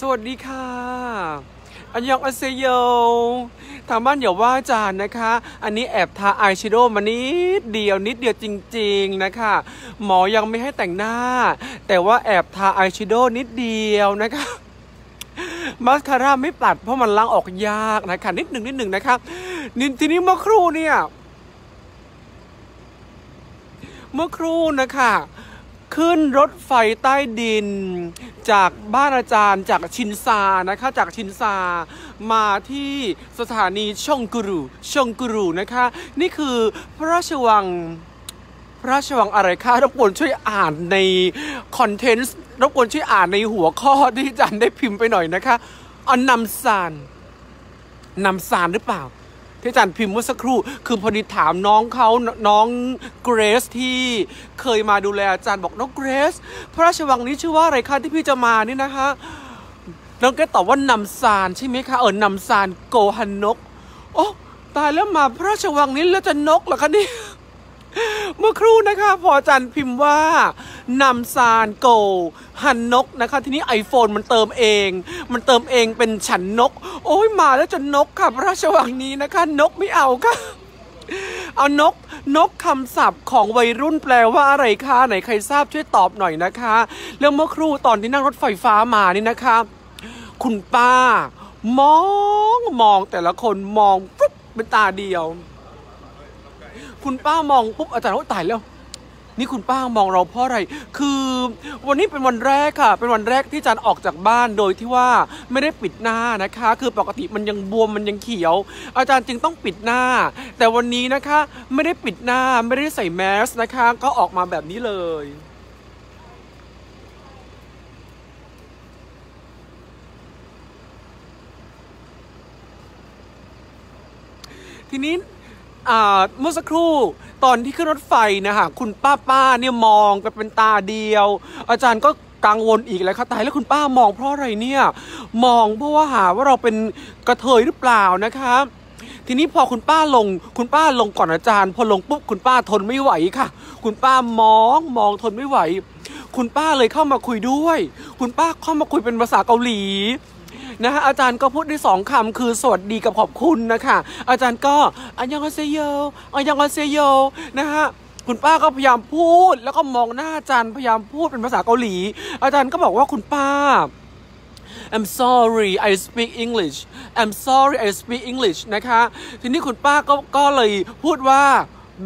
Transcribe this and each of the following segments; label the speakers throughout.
Speaker 1: สวัสดีค่ะ อันยองอเซโยทางบ้านอย่าว่าจานนะคะ อันนี้แอบทาอายแชโดว์มานิดเดียวนิดเดียวจริงๆนะคะ หมอยังไม่ให้แต่งหน้า แต่ว่าแอบทาอายแชโดว์นิดเดียวนะคะมาสคาร่าไม่ปัดเพราะมันล้างออกยากนะคะนิดหนึ่งนิดหนึ่งนะคะนี่ทีนี้เมื่อครู่เนี่ย เมื่อครู่นะคะ ขึ้นรถไฟใต้ดิน จากบ้านอาจารย์จากชินซานะคะจากชินซามาที่สถานีชงกุรุชงกุรุนะคะ นี่คือพระราชวังพระราชวังอะไรคะรบกวนช่วยอ่านในคอนเทนต์รบกวนช่วยอ่านในหัวข้อที่อาจารย์ได้พิมพ์ไปหน่อยนะคะอันนำซานนำซานหรือเปล่า ที่อาจารย์พิมพ์เมื่อสักครู่ คือพอดีถามน้องเขาน้องเกรซที่เคยมาดูแลอาจารย์บอกน้องเกรซพระราชวังนี้ชื่อว่าอะไรคะที่พี่จะมานี่นะคะน้องแกตอบว่านำซานใช่ไหมคะเออนำซานโกฮันนก โอ้ตายแล้วมาพระราชวังนี้แล้วจะนกเหรอคะนี่เมื่อครู่นะคะ พออาจารย์พิมพ์ว่า นำซานโกหันนกนะคะทีนี้ iPhone มันเติมเอง มันเติมเองเป็นฉันนก โอ้ยมาแล้วจะนกค่ะพระราชวังนี้นะคะ นกไม่เอาค่ะเอานกนกคำศัพท์ของวัยรุ่นแปลว่าอะไรคะไหนใครทราบช่วยตอบหน่อยนะคะแล้วเมื่อครู่ตอนที่นั่งรถไฟฟ้ามานี่นะคะ คุณป้า มองมองแต่ละคนมองปุ๊บเป็นตาเดียว คุณป้ามองปุ๊บอาจารย์ว่าตายแล้ว นี่คุณป้ามองเราเพราะอะไร คือวันนี้เป็นวันแรกค่ะ เป็นวันแรกที่อาจารย์ออกจากบ้านโดยที่ว่าไม่ได้ปิดหน้านะคะ คือปกติมันยังบวมมันยังเขียว อาจารย์จึงต้องปิดหน้า แต่วันนี้นะคะไม่ได้ปิดหน้าไม่ได้ใส่แมสนะคะ ก็ออกมาแบบนี้เลยทีนี้ เมื่อสักครู่ตอนที่ขึ้นรถไฟนะคะคุณป้าป้าเนี่ยมองไปเป็นตาเดียว อาจารย์ก็กังวลอีกแล้วค่ะตายแล้วคุณป้ามองเพราะอะไรเนี่ย มองเพราะว่าหาว่าเราเป็นกระเทยหรือเปล่านะคะทีนี้พอคุณป้าลง คุณป้าลงก่อนอาจารย์ พอลงปุ๊บคุณป้าทนไม่ไหวค่ะ คุณป้ามองมองทนไม่ไหว คุณป้าเลยเข้ามาคุยด้วย คุณป้าเข้ามาคุยเป็นภาษาเกาหลี นะฮะอาจารย์ก็พูดได้สองคำคือสวัสดีกับขอบคุณนะคะอาจารย์ก็อันยังอเซโยอันยังอเซโยนะฮะคุณป้าก็พยายามพูด แล้วก็มองหน้าอาจารย์พยายามพูดเป็นภาษาเกาหลี อาจารย์ก็บอกว่าคุณป้า I'm sorry I speak English I'm sorry I speak English นะคะ ทีนี้คุณป้าก็ก็เลยพูดว่า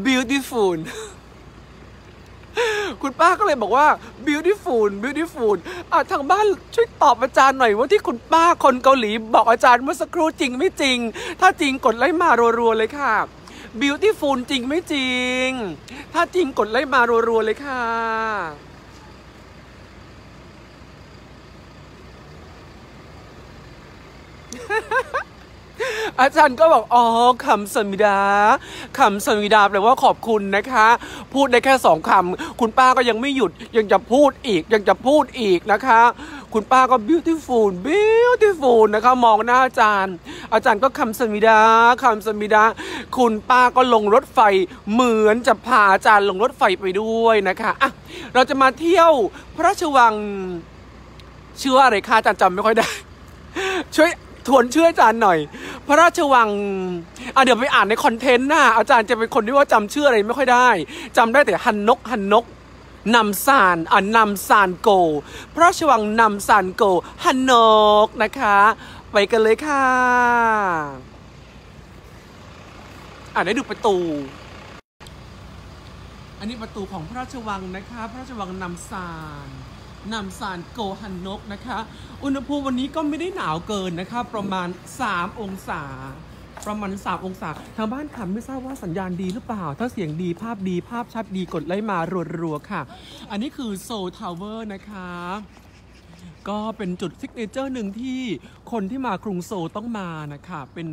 Speaker 1: beautiful คุณป้าก็เลยบอกว่า beautiful beautiful อะทางบ้านช่วยตอบอาจารย์หน่อยว่าที่คุณป้าคนเกาหลีบอกอาจารย์เมื่อสักครู่จริงไม่จริง ถ้าจริงกดไลค์มารัวๆเลยค่ะ beautiful จริงไม่จริง ถ้าจริงกดไลค์มารัวๆเลยค่ะ อาจารย์ก็บอกอ๋อคำสมิดาคำสมิดาแปลว่าขอบคุณนะคะ พูดได้แค่สองคำคุณป้าก็ยังไม่หยุดยังจะพูดอีกยังจะพูดอีกนะคะ คุณป้าก็ beautiful beautiful นะคะมองหน้าอาจารย์ อาจารย์ก็คำสมิดาคำสมิดา คุณป้าก็ลงรถไฟเหมือนจะพาอาจารย์ลงรถไฟไปด้วยนะคะอะเราจะมาเที่ยวพระราชวังชื่อว่าอะไรคะอาจารย์จำไม่ค่อยได้ ช่วย ทวนชื่ออาจารย์หน่อย พระราชวังอะเดี๋ยวไปอ่านในคอนเทนต์นะอาจารย์จะเป็นคนที่ว่าจำชื่ออะไรไม่ค่อยได้จำได้แต่ฮันนกฮันนกนำซานอะนำซานโก พระราชวังนำซานโกฮันนกนะคะ ไปกันเลยค่ะอ่านได้ดูประตูอันนี้ประตูของพระราชวังนะคะ พระราชวังนำซาน นำซานโกฮันนกนะคะ อุณหภูมิวันนี้ก็ไม่ได้หนาวเกินนะคะ ประมาณ 3 องศา ประมาณ 3 องศา ทางบ้านค่ะไม่ทราบว่าสัญญาณดีหรือเปล่า ถ้าเสียงดีภาพดีภาพชัดดีกดไลค์มารัวๆค่ะ อันนี้คือโซลทาวเวอร์นะคะก็เป็นจุดซิกเนเจอร์หนึ่งที่คนที่มากรุงโซลต้องมานะคะ เป็น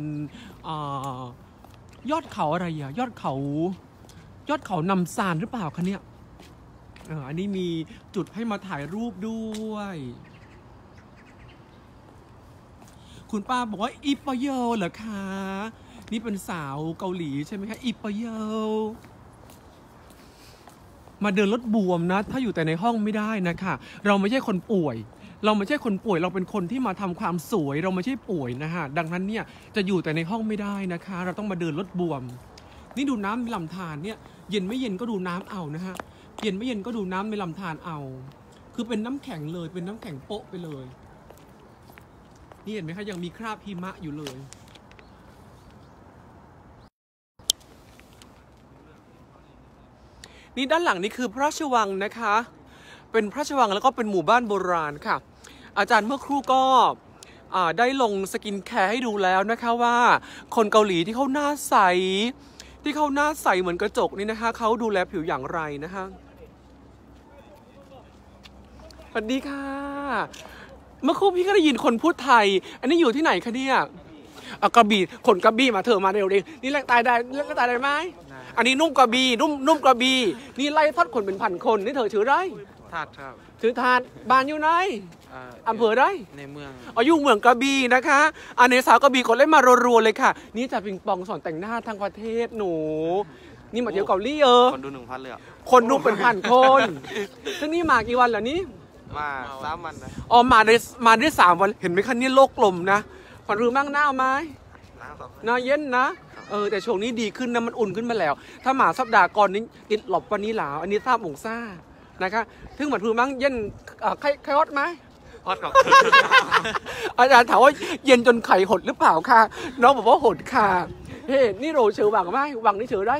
Speaker 1: อยอดเขาอะไรอะยอดเขา ยอดเขานำซานหรือเปล่าคะเนี่ย เอออันนี้มีจุดให้มาถ่ายรูปด้วย คุณป้าบอกว่าอิปะโยเหรอคะนี่เป็นสาวเกาหลีใช่ไหมคะอิปะโยมาเดินรถบวมนะ ถ้าอยู่แต่ในห้องไม่ได้นะคะเราไม่ใช่คนป่วย เราไม่ใช่คนป่วย เราเป็นคนที่มาทำความสวย เราไม่ใช่ป่วยนะฮะดังนั้นเนี่ยจะอยู่แต่ในห้องไม่ได้นะคะ เราต้องมาเดินรถบวม นี่ดูน้ำในลำธารเนี่ย เย็นไม่เย็นก็ดูน้ำเอานะฮะ เย็นไม่เย็นก็ดูน้ำในลำธารเอา คือเป็นน้ำแข็งเลย เป็นน้ำแข็งโปะไปเลย นี่เห็นไหมคะยังมีคราบหิมะอยู่เลย นี่ด้านหลังนี่คือพระราชวังนะคะ เป็นพระราชวังแล้วก็เป็นหมู่บ้านโบราณค่ะ อาจารย์เมื่อครู่ก็ได้ลงสกินแคร์ให้ดูแล้วนะคะว่าคนเกาหลีที่เขาหน้าใสที่เขาหน้าใสเหมือนกระจกนี่นะคะ เขาดูแลผิวอย่างไรนะคะ วัสดีค่ะ เมื่อครู่พี่ก็ได้ยินคนพูดไทย อันนี้อยู่ที่ไหนคะเนี่ยเอากระบี่ขนกระบี่มาเถอะมาเร็วดินี่แลกตายได้แลกตายได้ไหมอันนี้นุ่มกระบี่นุ่มนุ่มกระบี่นี่ไล่ทอดคนเป็นพันคนนี่เธอชื่ออะไร
Speaker 2: ธาตุครับ
Speaker 1: ชื่อทานบ้านอยู่ไหนาอำเภอได้
Speaker 2: ในเมือง
Speaker 1: อายุเมืองกระบี่นะคะอันนี้สาวกระบี่กดเล่นมารัวๆเลยค่ะ นี่จะปิงปองสอนแต่งหน้าทั้งประเทศหนูนี่มาเที่ยวเกาหลีเออ
Speaker 2: คนดูหนึ่งพันเลยเหรอ
Speaker 1: คนดูเป็นพันคนซึ่งนี่มากี่วันแล้วนี่
Speaker 2: มาสามวันนะ
Speaker 1: อ๋อมาได้มาได้สามวันเห็นไหมคะนี่โลกกลมนะผ่อนรือมั่งหน้าไหม
Speaker 2: น้ำครับ
Speaker 1: หน้าเย็นนะเออแต่ช่วงนี้ดีขึ้นนะมันอุ่นขึ้นมาแล้ว ถ้าหมาสัปดาห์ก่อนนี้ติดหลบวันนี้หลาวอันนี้ทราบองศานะคะถึงหมัดรือมั่งเย็นเอ่อไข้ไข้ฮอตไหม
Speaker 2: ฮอตกับ
Speaker 1: อาจารย์ถามว่าเย็นจนไข่หดหรือเปล่าคะน้องบอกว่าหดค่ะเฮ้นี่โรเชอวังไหมวังนี่เชอได้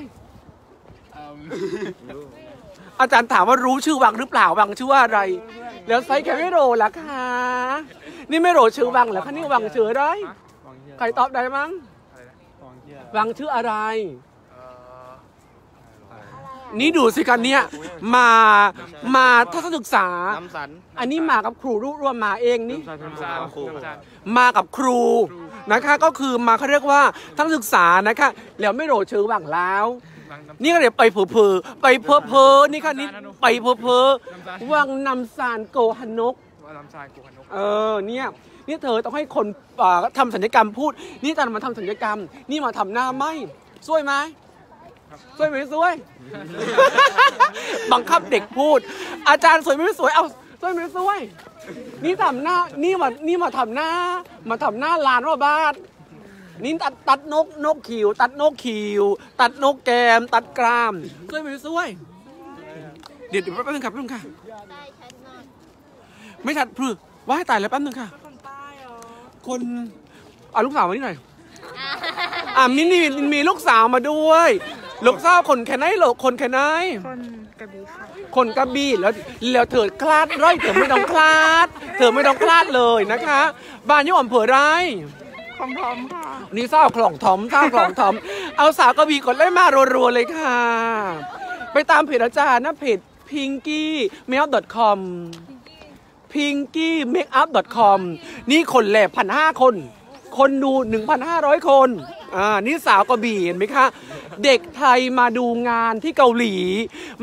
Speaker 1: อาจารย์ถามว่ารู้ชื่อวังหรือเปล่าวังชื่อว่าอะไร แล้วไซส์แค่ไม่โรล่ะคะนี่ไม่โรชื่อวังเหรอคะนี่วังเชอได้ใครตอบได้มั้งวังชื่ออะไรนี่ดูสิกันเนี่ยมามาทัศนศึกษา
Speaker 2: น้ำสัน
Speaker 1: อันนี้มากับครูรวมมาเองนี่
Speaker 2: น้ำสันครู
Speaker 1: มากับครูนะคะ ก็คือมาเขาเรียกว่าทั้งศึกษานะคะแล้วไม่โรดชื่อว่างแล้ว นี่ก็เดี๋ยวไปเพอเพอๆไปเพอเพอๆนี่ค่ะนี่ไปเพอเพอๆวังนำซานโกฮันนก
Speaker 3: ว่าลำชายกูขนก
Speaker 1: เออเนี่ยนี่เธอต้องให้คนอ่าทำสัญญกรรมพูด นี่ตอนมาทำสัญญกรรม นี่มาทำหน้าไหมสวยไหมสวยไหมสวย บังคับเด็กพูด อาจารย์สวยไหมสวยเอาสวยไหมสวย นี่ทำหน้านี่มานี่มาทำหน้า มาทำหน้าลานว่าบ้าน นี่ตัดตัดนกนกขิว ตัดนกขิว ตัดนกแกม ตัดกรามสวยไหมสวย เดี๋ยวเดี๋ยวแป๊บนึงครับแป๊บนึงค่ะ ไม่ทันพรึว่าให้ตายแล้วแป๊บนึงค่ะ คนเอาลูกสาวมานี่หน่อย อะมินนี่มีลูกสาวมาด้วย ลูกสาวคนแค่ไหนหรอคนแค่ไหน
Speaker 4: คนกระบี่ค่ะ
Speaker 1: คนกระบี่แล้วแล้วเธอคลาดไร่เธอไม่ต้องคลาด เธอไม่ต้องคลาดเลยนะคะ บ้านอยี่อำเภอไร
Speaker 4: ของพร้อมค่ะ
Speaker 1: นี่เศร้าคลองถมเศร้าคลองถมเอาสาวกระบี่กดไล่มารัวๆเลยค่ะ ไปตามเพจอาจารย์นะเพจ pinky make up com pinky make up com นี่คนแหลบพันห้าคน คนดู 1,500 คน อ่า นี่สาวกระบี่เห็นไหมคะ เด็กไทยมาดูงานที่เกาหลี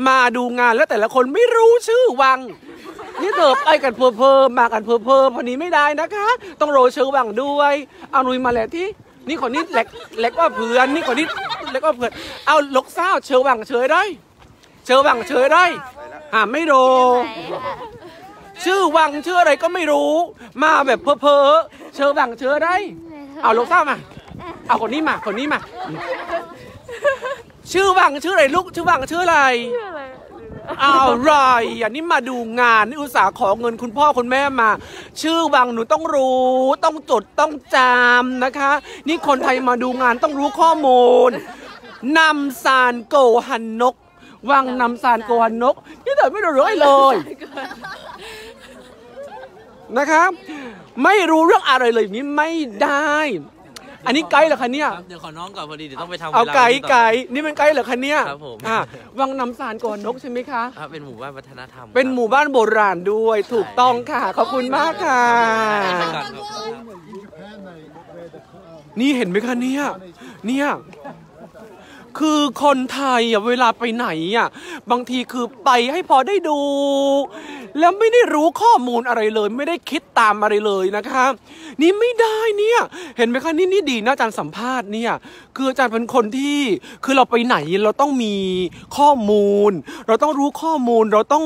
Speaker 1: มาดูงานแล้วแต่ละคนไม่รู้ชื่อวัง นี่เธอไปกันเพอเพอมากันเพอเพอพอนี้ไม่ได้นะคะ ต้องโรเชอร์วังด้วยเอานุยมาแหละที่นี่คนนี้เล็กเล็กว่าเพื่อนนี่คนนี้เล็กกว่าเพื่อนเอาลกเศร้าเชอร์วังเชยได้ เชอร์วังเชยได้หาไม่โรชื่อวังชื่ออะไรก็ไม่รู้ มาแบบเพอเพอเชอวังเชอได้ เอาลูกสาวมาเอาคนนี้มาคนนี้มา ชื่อวังชื่ออะไรลูกชื่อวังชื่ออะไร
Speaker 4: ชื่ออะไร
Speaker 1: เอาไรอันนี้มาดูงานนี่อุตส่าห์ขอเงินคุณพ่อคุณแม่มา ชื่อวังหนูต้องรู้ ต้องจดต้องจำนะคะ นี่คนไทยมาดูงานต้องรู้ข้อมูลนำซานโกฮันนก วังนำซานโกฮันนกนี่เธอไม่รู้เรื่องอะไรเลยนะครับไม่รู้เรื่องอะไรเลยนี่ไม่ได้ อันนี้ไกด์เหรอคะเนี่ย
Speaker 5: เดี๋ยวขอน้องก่อนพอดีเดี๋ยวต้องไปทำ
Speaker 1: เอา
Speaker 5: วล
Speaker 1: ไกด์
Speaker 5: ต่อ
Speaker 1: ไกด์นี่เป็นไกด์เหรอคะเนี่ย
Speaker 5: ครับผม
Speaker 1: อะวังน้ำสารก่อนนกใช่ไหมคะ
Speaker 5: ครับเป็นหมู่บ้านวัฒนธรรม
Speaker 1: เป็นหมู่บ้านโบราณด้วยถูกต้องค่ะ ขอบคุณมากค่ะ
Speaker 5: ครับ
Speaker 1: นี่เห็นไหมคะเนี่ย เนี่ย คือคนไทยอะเวลาไปไหนอะบางทีคือไปให้พอได้ดู แล้วไม่ได้รู้ข้อมูลอะไรเลย ไม่ได้คิดตามอะไรเลยนะคะนี่ไม่ได้เนี่ย เห็นไหมคะนี่นี่ดีนะอาจารย์สัมภาษณ์เนี่ย คืออาจารย์เป็นคนที่คือเราไปไหนเราต้องมีข้อมูล เราต้องรู้ข้อมูลเราต้อง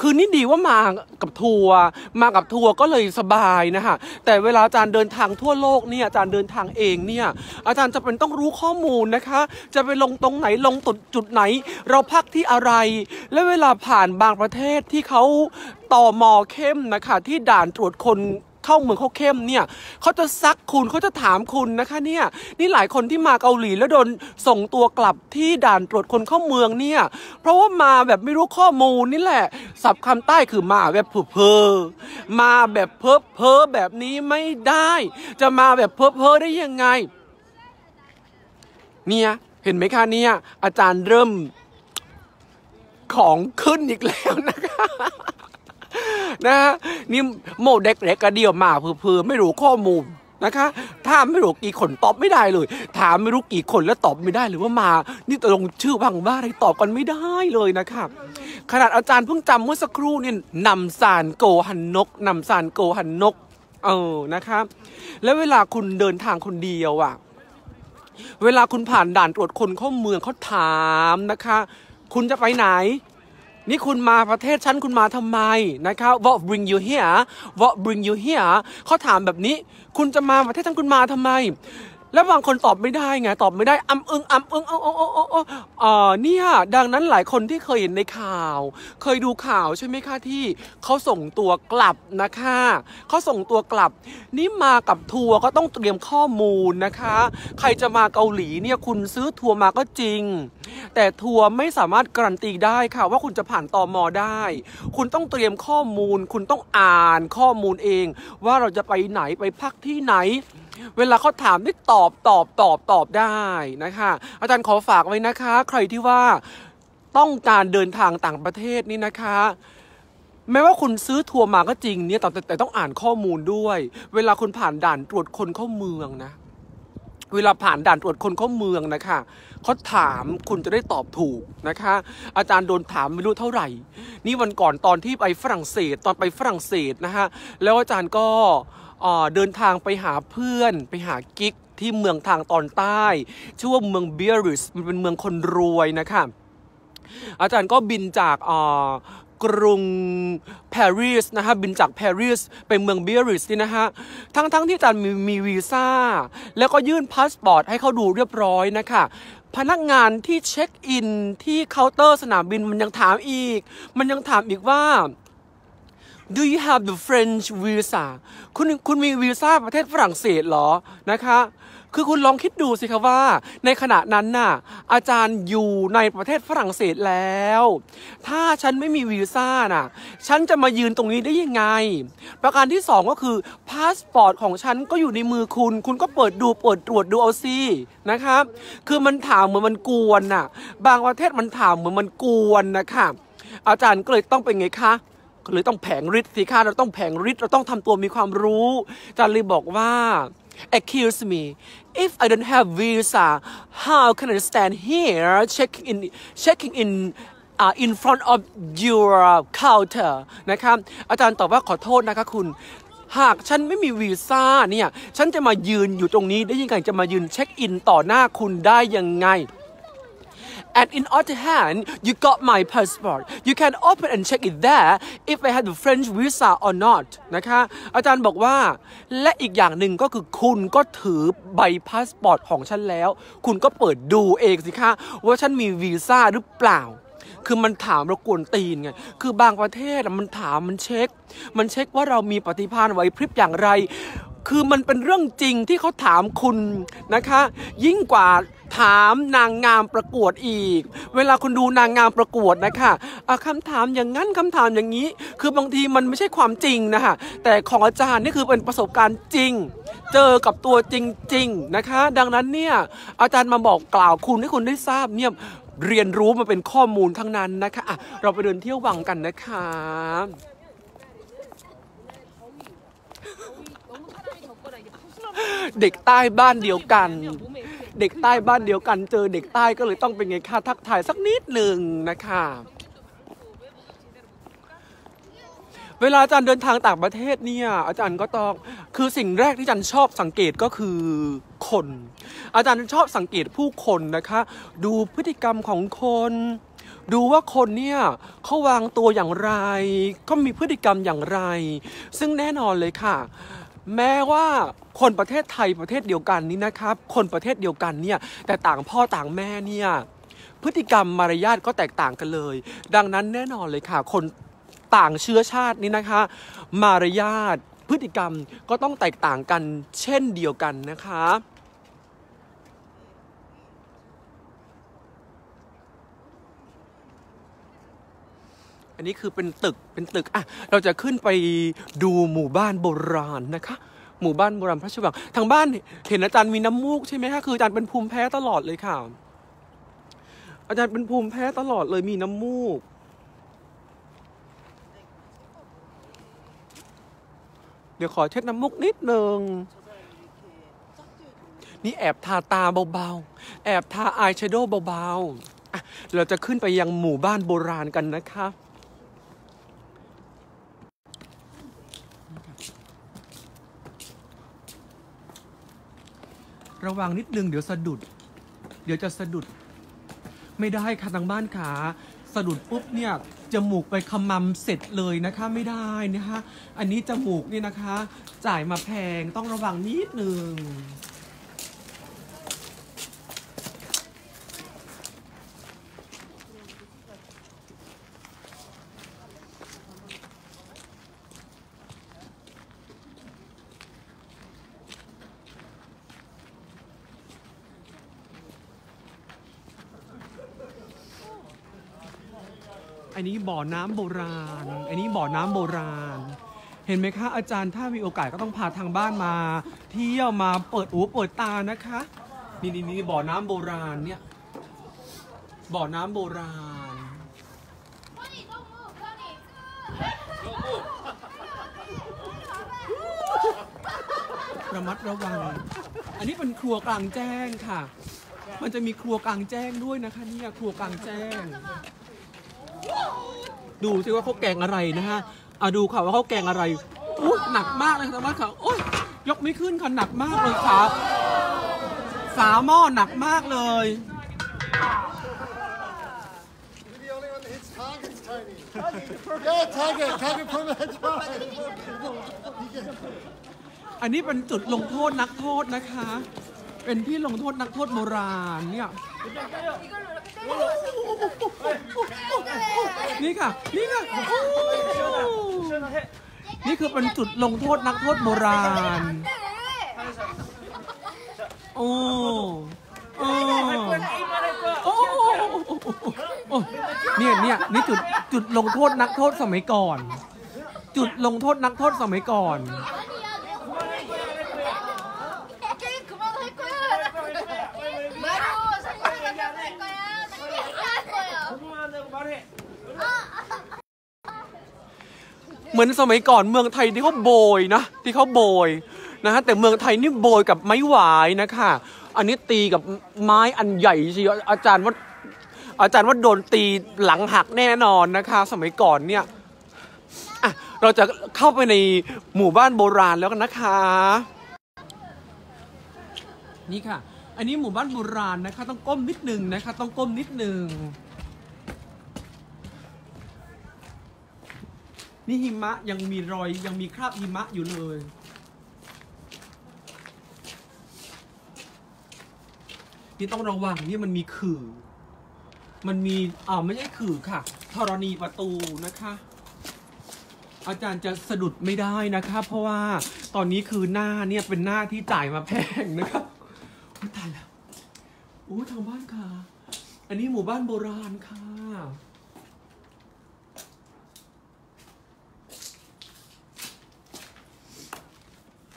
Speaker 1: คือนี่ดีว่ามากับทัวร์มากับทัวร์ก็เลยสบายนะคะแต่เวลาอาจารย์เดินทางทั่วโลกเนี่ยอาจารย์เดินทางเองเนี่ยอาจารย์จะเป็นต้องรู้ข้อมูลนะคะ จะไปลงตรงไหนลงจุดจุดไหน เราพักที่อะไร และเวลาผ่านบางประเทศที่เขาต่อมอเข้มนะคะที่ด่านตรวจคน เข้าเมืองเขาเข้มเนี่ยเขาจะซักคุณเขาจะถามคุณนะคะเนี่ยนี่หลายคนที่มาเกาหลีแล้วโดนส่งตัวกลับที่ด่านตรวจคนเข้าเมืองเนี่ยเพราะว่ามาแบบไม่รู้ข้อมูลนี่แหละสับคำใต้คือมาแบบเพ้อเพอมาแบบเพ้อเพอแบบนี้ไม่ได้ จะมาแบบเพ้อเพอได้ยังไง เนี่ยเห็นไหมคะเนี่ยอาจารย์เริ่มของขึ้นอีกแล้วนะคะ นะนี่โมเด็กเล็กกระเดียวมาเพื่อไม่รู้ข้อมูลนะคะ ถ้ามไม่รู้กี่คนตอบไม่ได้เลย ถามไม่รู้กี่คนแล้วตอบไม่ได้หรือว่ามา นี่ตกลงชื่อบังบ้าอะไรตอบกันไม่ได้เลยนะคะขนาดอาจารย์เพิ่งจำเมื่อสักครู่เนี่ยนำสารโกหันนกนำสารโกหันนก เออนะคะแล้วเวลาคุณเดินทางคนเดียวอะ เวลาคุณผ่านด่านตรวจคนเข้าเมืองเขาถามนะคะ คุณจะไปไหน นี่คุณมาประเทศฉันคุณมาทำไมนะครับ What bring you here What bring you here เขาถามแบบนี้ คุณจะมาประเทศฉันคุณมาทำไม แล้วบางคนตอบไม่ได้ไงตอบไม่ได้อำอึงอำอึงเออเออเออเออเออเนี่ยดังนั้นหลายคนที่เคยเห็นในข่าว เคยดูข่าวใช่ไหมคะที่เขาส่งตัวกลับนะคะเขาส่งตัวกลับ นี่มากับทัวร์ก็ต้องเตรียมข้อมูลนะคะ ใครจะมาเกาหลีเนี่ยคุณซื้อทัวร์มาก็จริง แต่ทัวร์ไม่สามารถการันตีได้ค่ะ ว่าคุณจะผ่านตอมอได้ คุณต้องเตรียมข้อมูล คุณต้องอ่านข้อมูลเอง ว่าเราจะไปไหนไปพักที่ไหน เวลาเขาถามได้ตอบตอบตอบตอบได้นะคะ อาจารย์ขอฝากไว้นะคะ ใครที่ว่าต้องการเดินทางต่างประเทศนี่นะคะแม้ว่าคุณซื้อทัวร์มาก็จริงเนี่ยแต่แต่ต้องอ่านข้อมูลด้วย เวลาคุณผ่านด่านตรวจคนเข้าเมืองนะ เวลาผ่านด่านตรวจคนเข้าเมืองนะคะเขาถามคุณจะได้ตอบถูกนะคะ อาจารย์โดนถามไม่รู้เท่าไหร่ นี่วันก่อนตอนที่ไปฝรั่งเศสตอนไปฝรั่งเศสนะฮะแล้วอาจารย์ก็ เดินทางไปหาเพื่อนไปหากิ๊กที่เมืองทางตอนใต้ ชื่อว่าเมืองเบียริสมันเป็นเมืองคนรวยนะคะอาจารย์ก็บินจากกรุงปารีสนะฮะบินจากปารีสไปเมืองเบียริสนี่นะฮะทั้งทั้งที่อาจารย์มีมีวีซ่า แล้วก็ยื่นพาสปอร์ตให้เขาดูเรียบร้อยนะคะพนักงานที่เช็คอินที่เคาน์เตอร์สนามบินมันยังถามอีก มันยังถามอีกว่า Do you have the French visa คุณคุณมีวีซ่าประเทศฝรั่งเศสเหรอนะคะ คือคุณลองคิดดูสิคะว่า ในขณะนั้นน่ะ อาจารย์อยู่ในประเทศฝรั่งเศสแล้ว ถ้าฉันไม่มีวีซ่าน่ะ ฉันจะมายืนตรงนี้ได้ยังไง ประการที่สองก็คือพาสปอร์ตของฉันก็อยู่ในมือคุณ คุณก็เปิดดูเปิดตรวจดูเอาสินะครับ คือมันถามเหมือนมันกวนน่ะ บางประเทศมันถามเหมือนมันกวนนะคะอาจารย์ก็เลยต้องเป็นไงคะ หรือต้องแผงฤทธิ์สิคะเราต้องแผงฤทธิ์เราต้องทำตัวมีความรู้อาจารย์เลยบอกว่า excuse me if I don't have visa how can I stand here checking in checking in uh, in front of your counter นะครับอาจารย์ตอบว่าขอโทษนะคะคุณ หากฉันไม่มีวีซ่าเนี่ย ฉันจะมายืนอยู่ตรงนี้ได้ยังไง จะมายืนเช็คอินต่อหน้าคุณได้ยังไง And in other hand, you got my passport. You can open and check it there if I have the French visa or not นะคะ อาจารย์บอกว่า และอีกอย่างหนึ่งก็คือคุณก็ถือใบพาสปอร์ตของฉันแล้ว คุณก็เปิดดูเองสิคะว่าฉันมีวีซ่าหรือเปล่า คือมันถามเรากวนตีนไง คือบางประเทศมันถามมันเช็ค มันเช็คว่าเรามีปฏิภาณไหวพริบอย่างไร คือมันเป็นเรื่องจริงที่เขาถามคุณนะคะ ยิ่งกว่าถามนางงามประกวดอีก เวลาคุณดูนางงามประกวดนะคะะคำถามอย่างนั้นคำถามอย่างนี้ คือบางทีมันไม่ใช่ความจริงนะคะ แต่ของอาจารย์นี่คือเป็นประสบการณ์จริง เจอกับตัวจริง ๆนะคะ ดังนั้นเนี่ยอาจารย์มาบอกกล่าวคุณให้คุณได้ทราบเนี่ยเรียนรู้มาเป็นข้อมูลทั้งนั้นนะคะะเราไปเดินเที่ยววังกันนะคะ เด็กใต้บ้านเดียวกัน เด็กใต้บ้านเดียวกัน เจอเด็กใต้ก็เลยต้องเป็นไงคะทักทายสักนิดหนึ่งนะคะเวลาอาจารย์เดินทางต่างประเทศเนี่ย อาจารย์ก็ต้องคือสิ่งแรกที่อาจารย์ชอบสังเกตก็คือคน อาจารย์ชอบสังเกตผู้คนนะคะ ดูพฤติกรรมของคน ดูว่าคนเนี่ยเขาวางตัวอย่างไรเขามีพฤติกรรมอย่างไร ซึ่งแน่นอนเลยค่ะ แม้ว่าคนประเทศไทยประเทศเดียวกันนี้นะครับ คนประเทศเดียวกันเนี่ยแต่ต่างพ่อต่างแม่เนี่ยพฤติกรรมมารยาทก็แตกต่างกันเลย ดังนั้นแน่นอนเลยค่ะ คนต่างเชื้อชาตินี้นะคะ มารยาทพฤติกรรมก็ต้องแตกต่างกันเช่นเดียวกันนะคะ อันนี้คือเป็นตึกเป็นตึกอะเราจะขึ้นไปดูหมู่บ้านโบราณนะคะ หมู่บ้านโบราณพระราชวังทางบ้านเห็นอาจารย์มีน้ำมูกใช่ไหมคะคืออาจารย์เป็นภูมิแพ้ตลอดเลยค่ะ อาจารย์เป็นภูมิแพ้ตลอดเลยมีน้ำมูกเดี๋ยวขอเช็ดน้ำมูกนิดนึง นี่แอบทาตาเบาๆ แอบทาอายแชโดว์เบาๆ เราจะขึ้นไปยังหมู่บ้านโบราณกันนะคะ ระวังนิดนึงเดี๋ยวสะดุด เดี๋ยวจะสะดุด ไม่ได้ค่ะทางบ้านขาสะดุดปุ๊บเนี่ยจมูกไปขมำเสร็จเลยนะคะไม่ได้นะคะ อันนี้จมูกนี่นะคะ จ่ายมาแพงต้องระวังนิดนึง อันนี้บ่อน้ำโบราณ อันนี้บ่อน้ำโบราณ เห็นไหมคะ อาจารย์ถ้ามีโอกาสก็ต้องพาทางบ้านมา เที่ยวมาเปิดหูเปิดตานะคะ นี่นี่นี่บ่อน้ำโบราณเนี่ย บ่อน้ำโบราณ ระมัดระวัง อันนี้เป็นครัวกลางแจ้งค่ะ มันจะมีครัวกลางแจ้งด้วยนะคะเนี่ย ครัวกลางแจ้ง ดูสิว่าเขาแกงอะไรนะฮะอาดูค่ะว่าเขาแกงอะไรอุ๊ยหนักมากเลยค่ะท่านค่ะโอ้ยยกไม่ขึ้นค่ะหนักมากเลยค่ะฝาหม้อหนักมากเลยอันนี้เป็นจุดลงโทษนักโทษนะคะ เป็นที่ลงโทษนักโทษโบราณเนี่ยนี่ค่ะ นี่ค่ะนี่คือเป็นจุดลงโทษนักโทษโบราณ โอ้โอ้โอ้โอ้เนี่ยเนี่ยนี่จุดจุดลงโทษนักโทษสมัยก่อน จุดลงโทษนักโทษสมัยก่อน เหมือนสมัยก่อนเมืองไทยที่เขาโบยนะที่เขาโบยนะฮะแต่เมืองไทยนี่โบยกับไม้หวายนะคะอันนี้ตีกับไม้อันใหญ่เชียวอาจารย์ว่าอาจารย์ว่าโดนตีหลังหักแน่นอนนะคะ สมัยก่อนเนี่ยเราจะเข้าไปในหมู่บ้านโบราณแล้วกันนะคะ นี่ค่ะ อันนี้หมู่บ้านโบราณนะคะ ต้องก้มนิดนึงนะคะ ต้องก้มนิดนึง นี่หิมะยังมีรอยยังมีคราบหิมะอยู่เลย นี่ต้องระวังนี่มันมีขื่อ มันมีอ่าไม่ใช่ขื่อค่ะธรณีประตูนะคะ อาจารย์จะสะดุดไม่ได้นะคะ เพราะว่าตอนนี้คือหน้าเนี่ยเป็นหน้าที่จ่ายมาแพงนะครับโอ้ยตายแล้วโอ้ทางบ้านค่ะ อันนี้หมู่บ้านโบราณค่ะ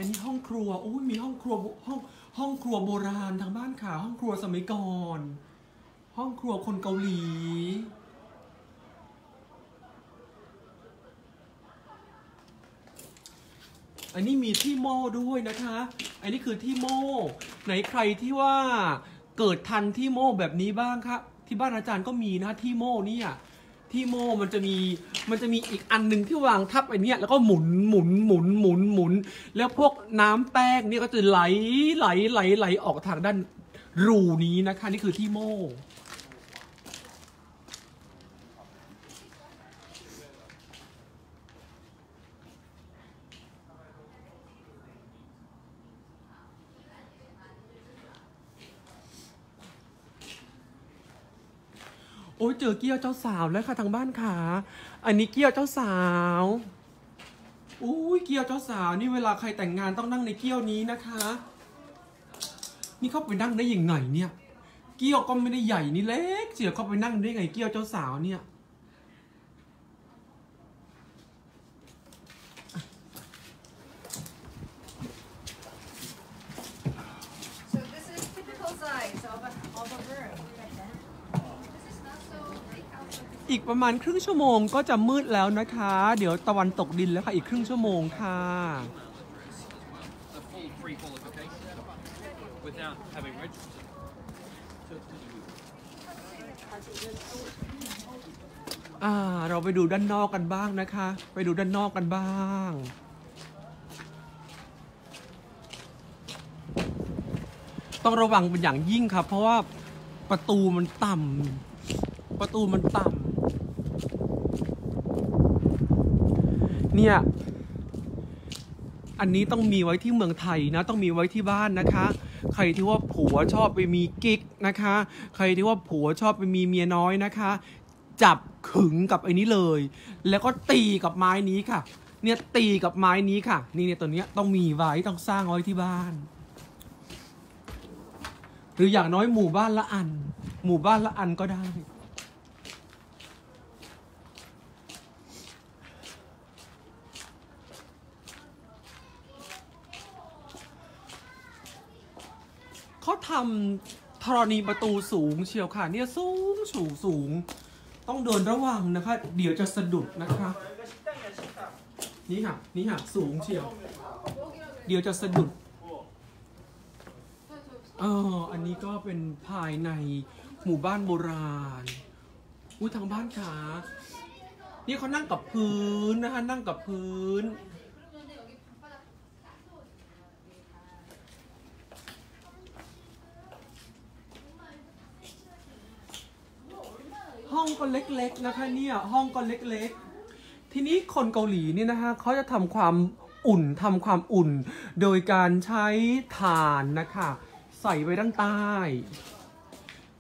Speaker 1: อันนี้ห้องครัวโอ้ยมีห้องครัวห้องห้องครัวโบราณทางบ้านค่ะห้องครัวสมัยก่อน ห้องครัวคนเกาหลี อันนี้มีที่โม่ด้วยนะคะ อันนี้คือที่โม่ไหนใครที่ว่าเกิดทันที่โม่แบบนี้บ้างครับที่บ้านอาจารย์ก็มีนะที่โม่เนี่ย ที่โม่มันจะมีมันจะมีอีกอันหนึ่งที่วางทับไอเนี่ยแล้วก็หมุนหมุนหมุนหมุนหมุน แล้วพวกน้ำแป้งเนี่ยก็จะไหลไหลไหลไหลออกทางด้านรูนี้นะคะ นี่คือที่โม่ อ้ยเจอเกี้ยวเจ้าสาวแล้วค่ะทางบ้านขาอันนี้เกี้ยวเจ้าสาวอุ้ยเกี้ยวเจ้าสาวนี่เวลาใครแต่งงานต้องนั่งในเกี้ยวนี้นะคะ นี่เข้าไปนั่งได้ยังไงเนี่ย เกี้ยวก็ไม่ได้ใหญ่นี่เล็กเจียวเข้าไปนั่งได้ไงเกี้ยวเจ้าสาวเนี่ย ประมาณครึ่งชั่วโมงก็จะมืดแล้วนะคะ เดี๋ยวตะวันตกดินแล้วค่ะอีกครึ่งชั่วโมงค่ะ
Speaker 6: a full pre-qualification without having registered.
Speaker 1: อ่า เราไปดูด้านนอกกันบ้างนะคะ ไปดูด้านนอกกันบ้างต้องระวังเป็นอย่างยิ่งครับ เพราะว่าประตูมันต่ำประตูมันต่ำ เนี่ย อันนี้ต้องมีไว้ที่เมืองไทยนะ ต้องมีไว้ที่บ้านนะคะ ใครที่ว่าผัวชอบไปมีกิ๊กนะคะ ใครที่ว่าผัวชอบไปมีเมียน้อยนะคะ จับขึงกับไอ้นี้เลย แล้วก็ตีกับไม้นี้ค่ะ เนี่ยตีกับไม้นี้ค่ะ นี่เนี่ยตัวเนี้ยต้องมีไว้ต้องสร้างไว้ที่บ้าน หรืออย่างน้อยหมู่บ้านละอัน หมู่บ้านละอันก็ได้ เขาทำธรณีประตูสูงเชียวค่ะ เนี่ยสูงสูงสูง ต้องเดินระวังนะคะ เดี๋ยวจะสะดุดนะคะ นี่ค่ะ นี่ค่ะ สูงเชียว เดี๋ยวจะสะดุดเอออันนี้ก็เป็นภายในหมู่บ้านโบราณอุ้ยทางบ้านขานี่เขานั่งกับพื้นนะคะ นั่งกับพื้น ห้องก็ เล็กๆนะคะเนี่ยห้องก็เล็กๆ ทีนี้คนเกาหลีเนี่ยนะคะเขาจะทำความอุ่นทำความอุ่น โดยการใช้ถ่านนะคะใส่ไว้ด้านใต้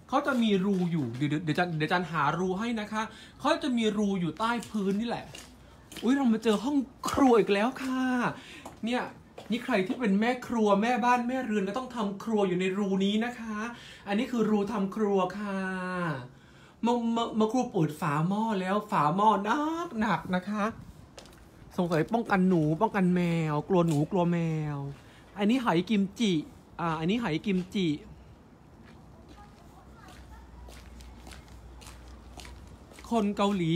Speaker 1: เขาจะมีรูอยู่เดี๋ยวเดี๋ยวจะเดี๋ยวจะหารูให้นะคะเขาจะมีรูอยู่ใต้พื้นนี่แหละอุ้ยเรามาเจอห้องครัวอีกแล้วค่ะ เนี่ยนี่ใครที่เป็นแม่ครัวแม่บ้านแม่เรือนก็ต้องทำครัวอยู่ในรูนี้นะคะ อันนี้คือรูทำครัวค่ะ มื่อเมื่อเมื่อครูเปิดฝาหม้อแล้วฝาหม้อหนักหนักนะคะ สงสัยป้องกันหนูป้องกันแมว กลัวหนูกลัวแมว อันนี้ไหกิมจิ อ่า อันนี้ไหกิมจิ คนเกาหลี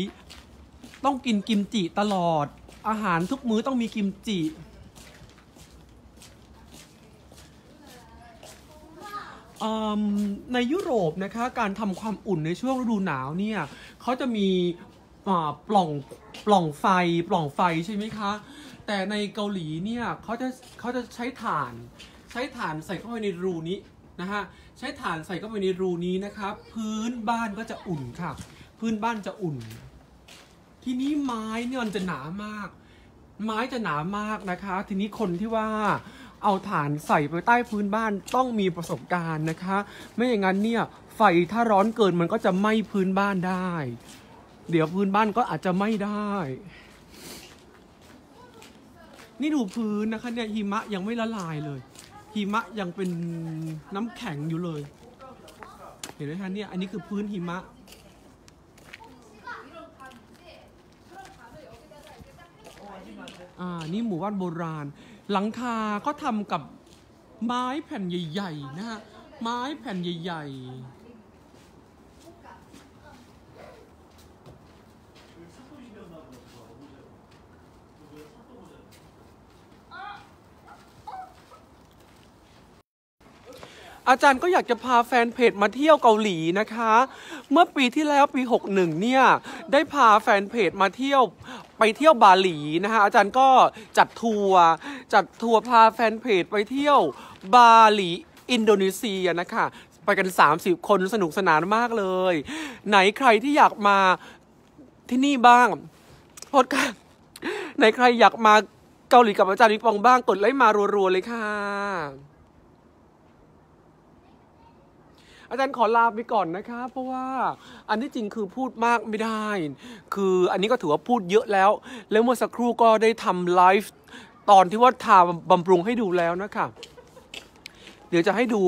Speaker 1: ต้องกินกิมจิตลอด อาหารทุกมื้อต้องมีกิมจิ อืม ในยุโรปนะคะการทำความอุ่นในช่วงฤดูหนาวเนี่ยเขาจะมีปล่องปล่องไฟปล่องไฟใช่ไหมคะ แต่ในเกาหลีเนี่ยเขาจะเขาจะใช้ถ่าน ใช้ถ่านใส่เข้าไปในรูนี้นะฮะใช้ถ่านใส่เข้าไปในรูนี้นะครับ พื้นบ้านก็จะอุ่นค่ะ พื้นบ้านจะอุ่น ทีนี้ไม้เนี่ยมันจะหนามาก ไม้จะหนามากนะคะ ทีนี้คนที่ว่า เอาฐานใส่ไปใต้พื้นบ้านต้องมีประสบการณ์นะคะ ไม่อย่างนั้นเนี่ยไฟถ้าร้อนเกินมันก็จะไหม้พื้นบ้านได้ เดี๋ยวพื้นบ้านก็อาจจะไหม้ได้ นี่ดูพื้นนะคะเนี่ยหิมะยังไม่ละลายเลยหิมะยังเป็นน้ำแข็งอยู่เลย เห็นไหมคะเนี่ยอันนี้คือพื้นหิมะอ่า นี่หมู่บ้านโบราณ หลังคาก็ทำกับไม้แผ่นใหญ่ๆนะฮะไม้แผ่นใหญ่ ๆ อาจารย์ก็อยากจะพาแฟนเพจมาเที่ยวเกาหลีนะคะ เมื่อปีที่แล้วปี 61 เนี่ย ได้พาแฟนเพจมาเที่ยวไปเที่ยวบาหลีนะคะอาจารย์ก็จัดทัวร์จัดทัวร์พาแฟนเพจไปเที่ยวบาหลีอินโดนีเซียนะคะไปกัน 30 คนสนุกสนานมากเลย ไหนใครที่อยากมาที่นี่บ้างโทษค่ะไหนใครอยากมาเกาหลีกับอาจารย์วิปองบ้างกดไลค์มารัวๆเลยค่ะ อาจารย์ขอลาไปก่อนนะคะ เพราะว่าอันที่จริงคือพูดมากไม่ได้ คืออันนี้ก็ถือว่าพูดเยอะแล้ว แล้วเมื่อสักครู่ก็ได้ทำไลฟ์ตอนที่ว่าทาบำรุงให้ดูแล้วนะคะเดี๋ยวจะให้ดู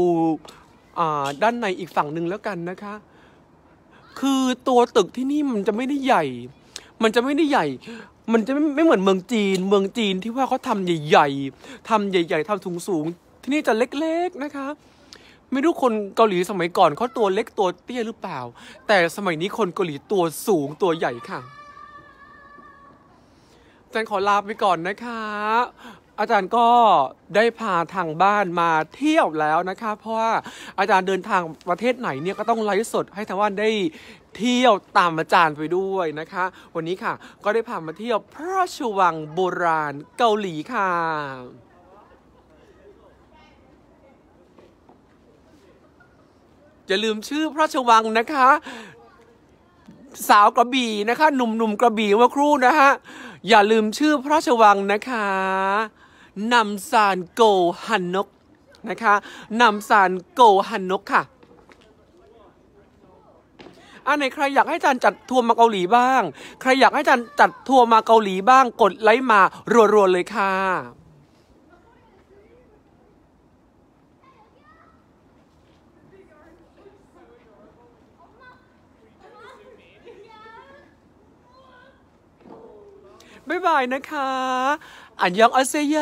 Speaker 1: อ่าด้านในอีกฝั่งหนึ่งแล้วกันนะคะ คือตัวตึกที่นี่มันจะไม่ได้ใหญ่ มันจะไม่ได้ใหญ่ มันจะไม่ไม่เหมือนเมืองจีน เมืองจีนที่ว่าเขาทำใหญ่ ๆทำใหญ่ ๆทำสูงๆที่นี่จะเล็ก ๆนะคะ ไม่รู้คนเกาหลีสมัยก่อนเขาตัวเล็กตัวเตี้ยหรือเปล่า แต่สมัยนี้คนเกาหลีตัวสูงตัวใหญ่ค่ะอาจารย์ขอลาไปก่อนนะคะ อาจารย์ก็ได้พาทางบ้านมาเที่ยวแล้วนะคะ เพราะว่าอาจารย์เดินทางประเทศไหนเนี่ยก็ต้องไลฟ์สดให้ทางบ้านได้เที่ยวตามอาจารย์ไปด้วยนะคะ วันนี้ค่ะ ก็ได้พามาเที่ยวพระราชวังโบราณเกาหลีค่ะ อย่าลืมชื่อพระราชวังนะคะ สาวกระบี่นะคะ หนุ่มๆกระบี่เมื่อครู่นะฮะอย่าลืมชื่อพระราชวังนะคะนำซานโกฮันนกนะคะนำซานโกฮันนกค่ะอันไหนใครอยากให้อาจารย์จัดทัวร์มาเกาหลีบ้าง ใครอยากให้อาจารย์จัดทัวร์มาเกาหลีบ้าง กดไลค์มารัวๆเลยค่ะ บ๊ายบายนะคะ อันยองอาเซโย